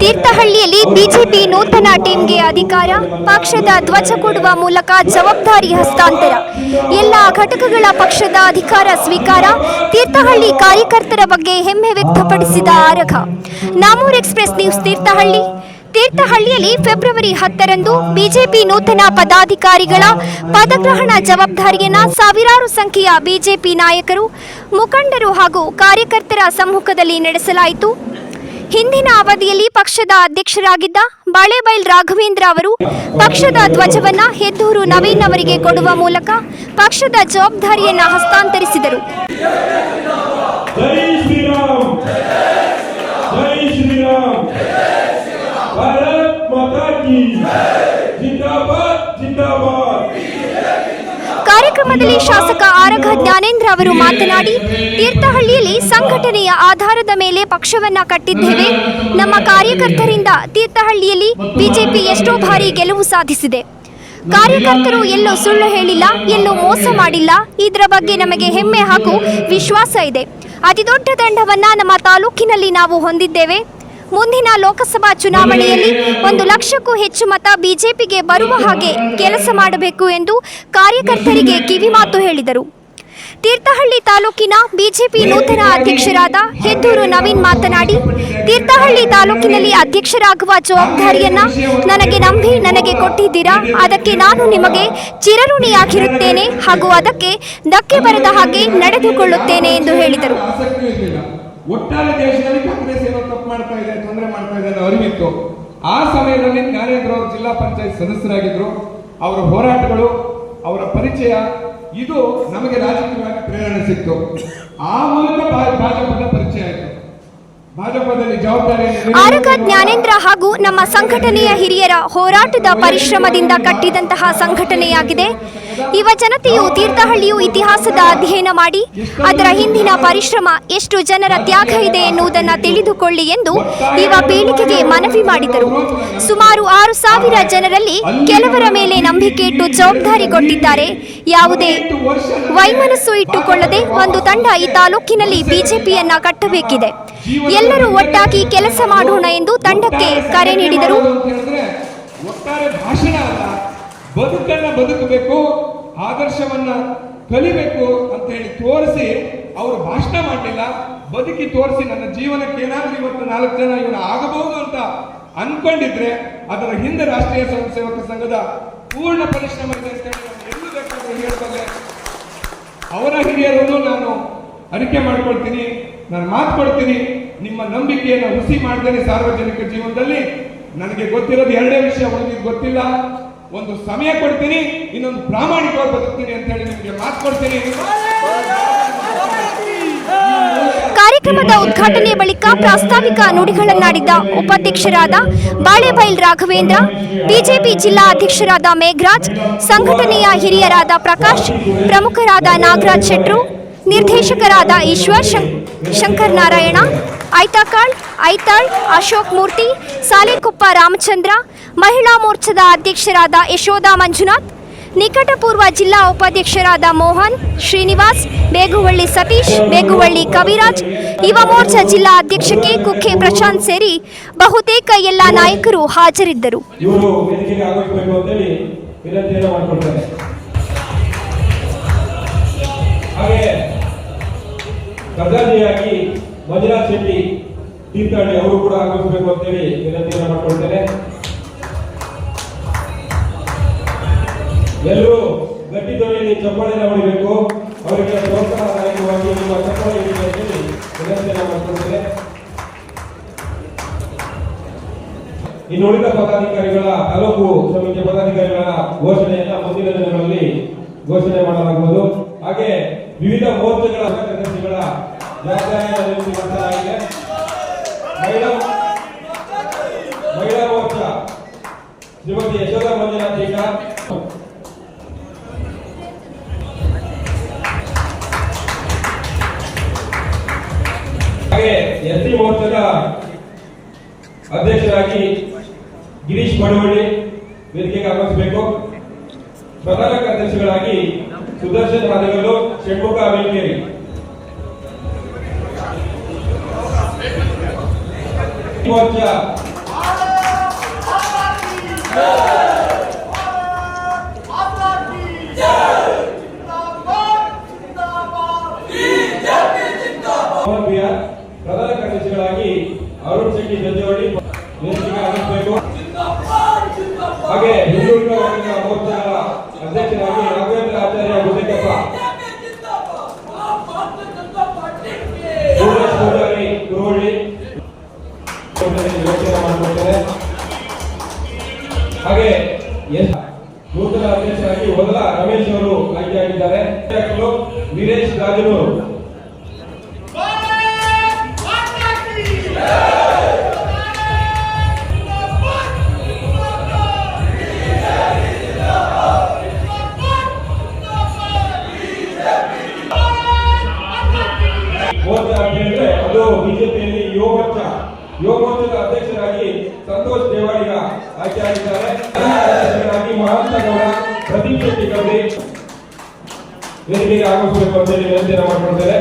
ತೀರ್ಥಹಳ್ಳಿಯಲ್ಲಿ BJP ನೂತನ ಟೀಮ್ಗೆ ಅಧಿಕಾರ, ಪಕ್ಷದ ಧ್ವಜ ಕೊಡುವ ಮೂಲಕ ಜವಾಬ್ದಾರಿ ಹಸ್ತಾಂತರ. ಎಲ್ಲ ಘಟಕಗಳ ಪಕ್ಷದ ಅಧಿಕಾರ ಸ್ವೀಕಾರ, ತೀರ್ಥಹಳ್ಳಿ ಕಾರ್ಯಕರ್ತರ ಬಗ್ಗೆ ಹೆಮ್ಮೆ ವ್ಯಕ್ತಪಡಿಸಿದ ಆರಘ ನಾಮೂರ್ ಎಕ್ಸ್ಪ್ರೆಸ್ ನ್ಯೂಸ್ ತೀರ್ಥಹಳ್ಳಿ. ತೀರ್ಥಹಳ್ಳಿಯಲ್ಲಿ ಫೆಬ್ರವರಿ ಹತ್ತರಂದು ಬಿಜೆಪಿ ನೂತನ ಪದಾಧಿಕಾರಿಗಳ ಪದಗ್ರಹಣ ಜವಾಬ್ದಾರಿಯನ್ನ ಸಾವಿರಾರು ಸಂಖ್ಯೆಯ ಬಿಜೆಪಿ ನಾಯಕರು, ಮುಖಂಡರು ಹಾಗೂ ಕಾರ್ಯಕರ್ತರ ಸಮ್ಮುಖದಲ್ಲಿ ನಡೆಸಲಾಯಿತು. ಹಿಂದಿನ ಅವಧಿಯಲ್ಲಿ ಪಕ್ಷದ ಅಧ್ಯಕ್ಷರಾಗಿದ್ದ ಬಾಳೆಬೈಲ್ ರಾಘವೇಂದ್ರ ಅವರು ಪಕ್ಷದ ಧ್ವಜವನ್ನ ಹೆದ್ದೂರು ನವೀನ್ ಅವರಿಗೆ ಕೊಡುವ ಮೂಲಕ ಪಕ್ಷದ ಜವಾಬ್ದಾರಿಯನ್ನ ಹಸ್ತಾಂತರಿಸಿದರು. ಜಿಂದಾಬಾದ್ ಜಿಂದಾಬಾದ್. ಕಾರ್ಯಕ್ರಮದಲ್ಲಿ ಶಾಸಕ ಆರಗ ಜ್ಞಾನೇಂದ್ರ ಅವರು ಮಾತನಾಡಿ, ತೀರ್ಥಹಳ್ಳಿಯಲ್ಲಿ ಸಂಘಟನೆಯ ಆಧಾರದ ಮೇಲೆ ಪಕ್ಷವನ್ನ ಕಟ್ಟಿದ್ದೇವೆ. ನಮ್ಮ ಕಾರ್ಯಕರ್ತರಿಂದ ತೀರ್ಥಹಳ್ಳಿಯಲ್ಲಿ ಬಿಜೆಪಿ ಎಷ್ಟೋ ಬಾರಿ ಗೆಲುವು ಸಾಧಿಸಿದೆ. ಕಾರ್ಯಕರ್ತರು ಎಲ್ಲೂ ಸುಳ್ಳು ಹೇಳಿಲ್ಲ, ಎಲ್ಲೂ ಮೋಸ ಮಾಡಿಲ್ಲ. ಇದರ ಬಗ್ಗೆ ನಮಗೆ ಹೆಮ್ಮೆ ಹಾಗೂ ವಿಶ್ವಾಸ ಇದೆ. ಅತಿದೊಡ್ಡ ತಂಡವನ್ನ ನಮ್ಮ ತಾಲೂಕಿನಲ್ಲಿ ನಾವು ಹೊಂದಿದ್ದೇವೆ. ಮುಂದಿನ ಲೋಕಸಭಾ ಚುನಾವಣೆಯಲ್ಲಿ ಒಂದು ಲಕ್ಷಕ್ಕೂ ಹೆಚ್ಚು ಮತ ಬಿಜೆಪಿಗೆ ಬರುವ ಹಾಗೆ ಕೆಲಸ ಮಾಡಬೇಕು ಎಂದು ಕಾರ್ಯಕರ್ತರಿಗೆ ಕಿವಿಮಾತು ಹೇಳಿದರು. ತೀರ್ಥಹಳ್ಳಿ ತಾಲೂಕಿನ ಬಿಜೆಪಿ ನೂತನ ಅಧ್ಯಕ್ಷರಾದ ಹೆದ್ದೂರು ನವೀನ್ ಮಾತನಾಡಿ, ತೀರ್ಥಹಳ್ಳಿ ತಾಲೂಕಿನಲ್ಲಿ ಅಧ್ಯಕ್ಷರಾಗುವ ಜವಾಬ್ದಾರಿಯನ್ನ ನನಗೆ ನಂಬಿ ನನಗೆ ಕೊಟ್ಟಿದ್ದೀರಾ? ಅದಕ್ಕೆ ನಾನು ನಿಮಗೆ ಚಿರಋಣಿಯಾಗಿರುತ್ತೇನೆ ಹಾಗೂ ಅದಕ್ಕೆ ಧಕ್ಕೆ ಬರದ ಹಾಗೆ ನಡೆದುಕೊಳ್ಳುತ್ತೇನೆ ಎಂದು ಹೇಳಿದರು. ಒಟ್ಟಾರೆ ದೇಶದಲ್ಲಿ ಕಾಂಗ್ರೆಸ್ ಏನೋ ತಪ್ಪು ಮಾಡ್ತಾ ಇದೆ, ತೊಂದರೆ ಮಾಡ್ತಾ ಇದೆ ಅಂತ ಅರಿವಿತ್ತು. ಆ ಸಮಯದಲ್ಲಿ ಜ್ಞಾನೇಂದ್ರ ಅವರು ಜಿಲ್ಲಾ ಪಂಚಾಯತ್ ಸದಸ್ಯರಾಗಿದ್ರು. ಅವರ ಹೋರಾಟಗಳು, ಅವರ ಪರಿಚಯ, ಇದು ನಮಗೆ ರಾಜಕೀಯವಾಗಿ ಪ್ರೇರಣೆ ಸಿಕ್ತು. ಆ ಮೂಲಕ ಭಾಜಪದ ಪರಿಚಯ ಆಯಿತು. ಆರಗ ಜ್ಞಾನೇಂದ್ರ ಹಾಗೂ ನಮ್ಮ ಸಂಘಟನೆಯ ಹಿರಿಯರ ಹೋರಾಟದ ಪರಿಶ್ರಮದಿಂದ ಕಟ್ಟಿದಂತಹ ಸಂಘಟನೆಯಾಗಿದೆ. ಯುವ ಜನತೆಯು ತೀರ್ಥಹಳ್ಳಿಯು ಇತಿಹಾಸದ ಅಧ್ಯಯನ ಮಾಡಿ, ಅದರ ಹಿಂದಿನ ಪರಿಶ್ರಮ ಎಷ್ಟು ಜನರ ತ್ಯಾಗ ಇದೆ ಎನ್ನುವುದನ್ನು ತಿಳಿದುಕೊಳ್ಳಿ ಎಂದು ಯುವ ಪೀಳಿಗೆಗೆ ಮನವಿ ಮಾಡಿದರು. ಸುಮಾರು ಆರು ಸಾವಿರ ಜನರಲ್ಲಿ ಕೆಲವರ ಮೇಲೆ ನಂಬಿಕೆ ಇಟ್ಟು ಜವಾಬ್ದಾರಿ ಕೊಟ್ಟಿದ್ದಾರೆ. ಯಾವುದೇ ವೈಮನಸ್ಸು ಇಟ್ಟುಕೊಳ್ಳದೆ ಒಂದು ತಂಡ ಈ ತಾಲೂಕಿನಲ್ಲಿ ಬಿಜೆಪಿಯನ್ನ ಕಟ್ಟಬೇಕಿದೆ. ಎಲ್ಲರೂ ಒಟ್ಟಾಗಿ ಕೆಲಸ ಮಾಡೋಣ ಎಂದು ತಂಡಕ್ಕೆ ಕರೆ ನೀಡಿದರು. ಒಟ್ಟಾರೆ ಭಾಷಣ ಬದುಕನ್ನ ಬದುಕಬೇಕು. ಆದರ್ಶವನ್ನ ಕಲಿಬೇಕು ಅಂತ ಹೇಳಿ ತೋರಿಸಿ ಅವರು ಭಾಷಣ ಮಾಡಲಿಲ್ಲ. ಬದುಕಿ ತೋರಿಸಿ ನನ್ನ ಜೀವನಕ್ಕೆ ಏನಾದ್ರೂ ಇವತ್ತು ನಾಲ್ಕು ಜನ ಇವನು ಆಗಬಹುದು ಅಂತ ಅನ್ಕೊಂಡಿದ್ರೆ ಅದರ ಹಿಂದೆ ರಾಷ್ಟ್ರೀಯ ಸ್ವಯಂ ಸೇವಕ ಸಂಘದ ಪೂರ್ಣ ಪರಿಶ್ರಮ ಇದೆ ಅಂತ ಎಲ್ಲೂ ಅಂತ ಹೇಳ್ಬಲ್ಲೆ ಅವರ ಹಿರಿಯರನ್ನು ನಾನು ಅರಿಕೆ ಮಾಡ್ಕೊಳ್ತೀನಿ. ನಾನು ಮಾತು ಕೊಡ್ತೀನಿ. ನಿಮ್ಮ ನಂಬಿಕೆಯನ್ನು ಹುಸಿ ಮಾಡ್ತೇನೆ ಸಾರ್ವಜನಿಕ ಜೀವನದಲ್ಲಿ. ನನಗೆ ಗೊತ್ತಿರೋದು ಎರಡೇ ವಿಷಯ ಉಳಿದಿದ್ದು ಗೊತ್ತಿಲ್ಲ. ಒಂದು ಸಮಯ ಕೊಡ್ತೀನಿ, ಇನ್ನೊಂದು ಪ್ರಾಮಾಣಿಕವಾಗಿ ಬದುಕ್ತೀನಿ ಅಂತ ಹೇಳಿ ನಿಮಗೆ ಮಾತು ಕೊಡ್ತೀನಿ. ಕಾರ್ಯಕ್ರಮದ ಉದ್ಘಾಟನೆ ಬಳಿಕ ಪ್ರಾಸ್ತಾವಿಕ ನುಡಿಗಳನ್ನಾಡಿದ್ದ ಉಪಾಧ್ಯಕ್ಷರಾದ ಬಾಳೆಬೈಲ್ ರಾಘವೇಂದ್ರ, ಬಿಜೆಪಿ ಜಿಲ್ಲಾ ಅಧ್ಯಕ್ಷರಾದ ಮೇಘರಾಜ್, ಸಂಘಟನೆಯ ಹಿರಿಯರಾದ ಪ್ರಕಾಶ್, ಪ್ರಮುಖರಾದ ನಾಗರಾಜ್ ಶೆಟ್ರು ನಿರ್ದೇಶಕರಾದ ಈಶ್ವರ್ ಶಂಕರ್ ನಾರಾಯಣ ಐತಾಕಾಳ್ ಐತಾಳ್ ಅಶೋಕ್ ಮೂರ್ತಿ, ಸಾಲೆಕೊಪ್ಪ ರಾಮಚಂದ್ರ, ಮಹಿಳಾ ಮೋರ್ಚಾದ ಅಧ್ಯಕ್ಷರಾದ ಯಶೋಧ ಮಂಜುನಾಥ್, ನಿಕಟಪೂರ್ವ ಜಿಲ್ಲಾ ಉಪಾಧ್ಯಕ್ಷರಾದ ಮೋಹನ್, ಶ್ರೀನಿವಾಸ್, ಬೇಗುವಳ್ಳಿ ಸತೀಶ್, ಬೇಗುವಳ್ಳಿ ಕವಿರಾಜ್, ಯುವ ಮೋರ್ಚಾ ಜಿಲ್ಲಾ ಅಧ್ಯಕ್ಷಕ್ಕೆ ಕುಕ್ಕೆ ಪ್ರಶಾಂತ್ ಸೇರಿ ಬಹುತೇಕ ಎಲ್ಲ ನಾಯಕರು ಹಾಜರಿದ್ದರು. ಹಾಗೆ ಖಜಾಂಚಿಯಾಗಿ ಮಂಜುನಾಥ್ ಶೆಟ್ಟಿ ತೀರ್ಥಹಳ್ಳಿ ಅವರು ಕೂಡ ಆಗಮಿಸಬೇಕು ಅಂತೇಳಿ ವಿನಂತಿಯನ್ನು ಮಾಡಿಕೊಳ್ತೇನೆ. ಎಲ್ಲರೂ ಗಟ್ಟಿ ಧ್ವನಿಯಲ್ಲಿ ಚಪ್ಪಾಳೆಯನ್ನು ಹೊಡಿಬೇಕು. ಅವರಿಗೆ ಪ್ರೋತ್ಸಾಹದಾಯಕವಾಗಿ ನಿಮ್ಮ ಚಪ್ಪಾಳೆ ಅಂತೇಳಿ ವಿನಂತಿಯನ್ನು ಮಾಡಿಕೊಳ್ತೇನೆ. ಇನ್ನು ಉಳಿದ ಪದಾಧಿಕಾರಿಗಳ ತಾಲೂಕು ಸಮಿತಿಯ ಪದಾಧಿಕಾರಿಗಳ ಘೋಷಣೆಯನ್ನ ಮುಂದಿನ ದಿನಗಳಲ್ಲಿ ಘೋಷಣೆ ಮಾಡಲಾಗುವುದು. ಹಾಗೆ ವಿವಿಧ ಮೋರ್ಚಾಗಳ ಜವಾಬ್ದಾರಿಯನ್ನು ನಿರ್ವಹಿಸಲಾಗಿದೆ ಮಹಿಳಾ ಮಹಿಳಾ ಶ್ರೀಮತಿ ಯಶೋಧ ಮಂಜುನಾಥ್ ಹಾಗೆ ಸಿ ಅಧ್ಯಕ್ಷರಾಗಿ ಗಿರೀಶ್ ಮಡವಳ್ಳಿ ವೇದಿಕೆಗೆ ಆಗಮಿಸಬೇಕು. ಪ್ರಧಾನ ಕಾರ್ಯದರ್ಶಿಗಳಾಗಿ ಸುದರ್ಶನ್ ಹಾದಗಲ್ಲು ಷಣ್ಮುಖ ವೇಲ್ಕೇರಿ. ಮೋರ್ಚಾ ಮೋಹನ್ ಬಿಹಾರ್ ಪ್ರಧಾನ ಕಾರ್ಯದರ್ಶಿಗಳಾಗಿ ಅರುಣ್ ಶೆಟ್ಟಿ ಜಂಜೋಳಿ ವೇದಿಕೆಗೆ ಆಗಮಿಸಬೇಕು ಹಾಗೆ ಹಿಂದುಳಿದ ವರ್ಗದ ಮೋರ್ಚಾಗಳ ಹಾಗೆ ನೂತನ ಅಧ್ಯಕ್ಷರಾಗಿ ಮೊದಲ ರಮೇಶ್ ಅವರು ಆಯ್ಕೆಯಾಗಿದ್ದಾರೆ. ವೀರೇಶ್ ರಾಜನೂರು. ಹೇಳಿದ್ರೆ ಅದು ಅಧ್ಯಕ್ಷರಾಗಿ ಸಂತೋಷ್ ದೇವಾಡಿಗ ಆಯ್ಕೆ ಆಗಿದ್ದಾರೆ ಮಹಾಂತ ಗೌಡ ಪ್ರದೀಪ್ ಶೆಟ್ಟಿ ಗೌಡಿ ವೇದಿಕೆಗೆ ಆಗಮಿಸಬೇಕು ಅಂತ ಹೇಳಿ ವಿನಂತಿಯನ್ನು ಮಾಡಿಕೊಳ್ತಾರೆ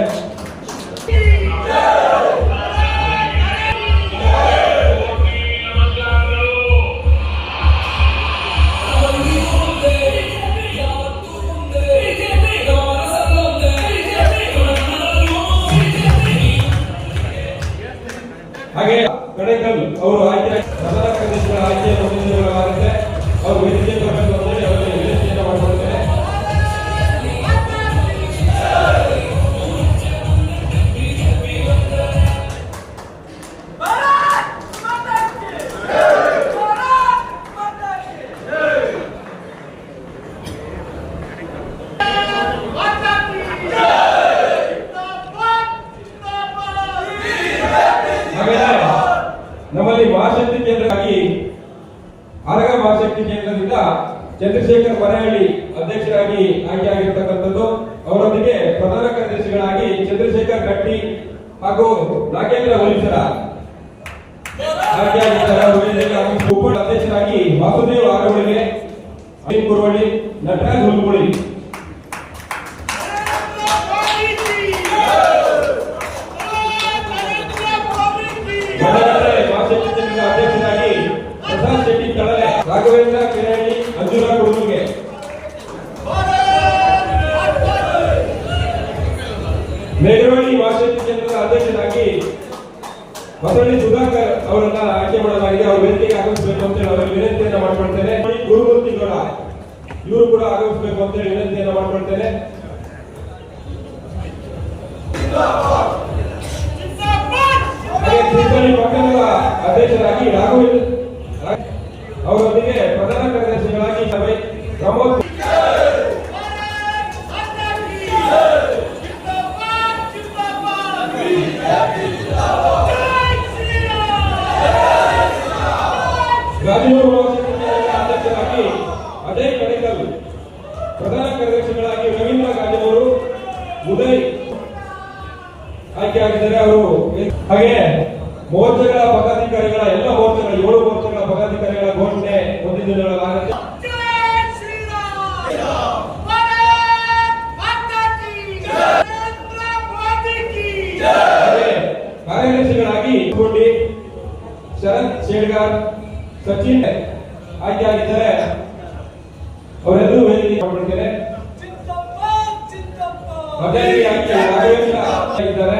ಚಂದ್ರಶೇಖರ್ ಮರಹಳ್ಳಿ ಅಧ್ಯಕ್ಷರಾಗಿ ಆಯ್ಕೆಯಾಗಿರ್ತಕ್ಕಂಥದ್ದು. ಅವರೊಂದಿಗೆ ಪ್ರಧಾನ ಕಾರ್ಯದರ್ಶಿಗಳಾಗಿ ಚಂದ್ರಶೇಖರ್ ಕಟ್ಟಿ ಹಾಗೂ ನಾಗೇಂದ್ರ ಹೊಲೀಸರ ಉಪ ಅಧ್ಯಕ್ಷರಾಗಿ ವಾಸುದೇವ್ ಆರವಳಿಗೆ ಅನಿಲ್ ಕುರುವಳ್ಳಿ, ನಟರಾಜ್ ಹುಲ್ಗುಳಿ. ಅಧ್ಯಕ್ಷರಾಗಿ ಪ್ರಸಾದ್ ಶೆಟ್ಟಿ ತಳಲೆ ರಾಘವೇಂದ್ರ ಕಿರಣಿ ಮಂಜುಳಾ ಆಗಮಿಸಬೇಕು ಅಂತ ಹೇಳಿ ಅವರಿಗೆ ವಿನಂತಿಯನ್ನ ಮಾಡ್ಕೊಳ್ತೇನೆ. ಗುರುಮೂರ್ತಿ ಗೌಡ ಇವರು ಕೂಡ ಆಗಮಿಸಬೇಕು ಅಂತ ಹೇಳಿ ವಿನಂತಿಯನ್ನ ಮಾಡ್ಕೊಳ್ತೇನೆ. ಪಟ್ಟಣದ ಅಧ್ಯಕ್ಷರಾಗಿ ರಾಘವೇಂದ್ರ ಅವರೊಂದಿಗೆ ಪ್ರಧಾನ ಕಾರ್ಯದರ್ಶಿಗಳಾಗಿ ಸಭೆ ಪ್ರಮೋದ್ ಆಯ್ಕೆಯಾಗಿದ್ದಾರೆ ಅವರು ಹಾಗೆ ಮೋರ್ಚಾಗಳ ಪದಾಧಿಕಾರಿಗಳ ಎಲ್ಲ ಮೋರ್ಚಾಗಳ ಏಳು ಮೋರ್ಚಾಗಳ ಪದಾಧಿಕಾರಿಗಳ ಘೋಷಣೆ ಮುಂದಿನ ದಿನಗಳಾಗುತ್ತೆ ಕಾರ್ಯದರ್ಶಿಗಳಾಗಿ ಶರತ್ ಶೇಡ್ಗಾರ್ ಸಚಿನ್ ಆಯ್ಕೆಯಾಗಿದ್ದಾರೆ ಅವರೆಲ್ಲರೂ ವೇದಿಕೆ ರೀತಿಯಾಗಿ ರಾಘವೇಂದ್ರ ಆಗಿದ್ದಾರೆ.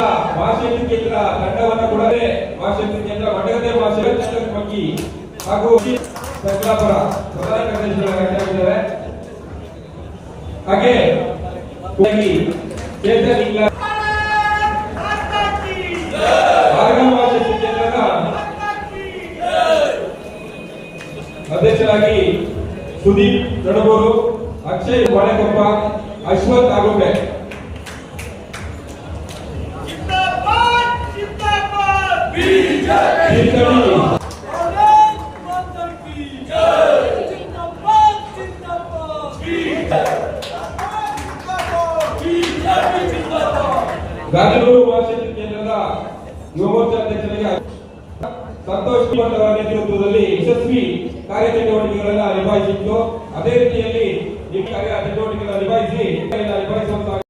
ತಂಡವನ್ನು ಕೊಡದೆ ಮಹಾಶಕ್ತಿ ಕೇಂದ್ರ ಮಹಾಶಕ್ತಿ ಮಕ್ಕಿ ಹಾಗೂ ಸಕಲಾಪುರ ಹಾಗೆ ಅಧ್ಯಕ್ಷರಾಗಿ ಸುದೀಪ್ ಕಡಬೂರು ಅಕ್ಷಯ್ ಬಾಳೆಕೊಪ್ಪ, ಅಶ್ವಥ್ ಆಗುಂಬೆ ಬೆಂಗಳೂರು ವಾಸಿತ ಕೇಂದ್ರದ ಯುವ ಮೋರ್ಚಾ ಅಧ್ಯಕ್ಷರಿಗೆ ಸಂತೋಷ್ ಕುಮಾರ್ ಅವರ ನೇತೃತ್ವದಲ್ಲಿ ಯಶಸ್ವಿ ಕಾರ್ಯ ಚಟುವಟಿಕೆಗಳನ್ನು ನಿಭಾಯಿಸಿತ್ತು ಅದೇ ರೀತಿಯಲ್ಲಿ ಈ ಕಾರ್ಯ ಚಟುವಟಿಕೆಗಳನ್ನು ನಿಭಾಯಿಸಿ ನಿಭಾಯಿಸುವಂತಹ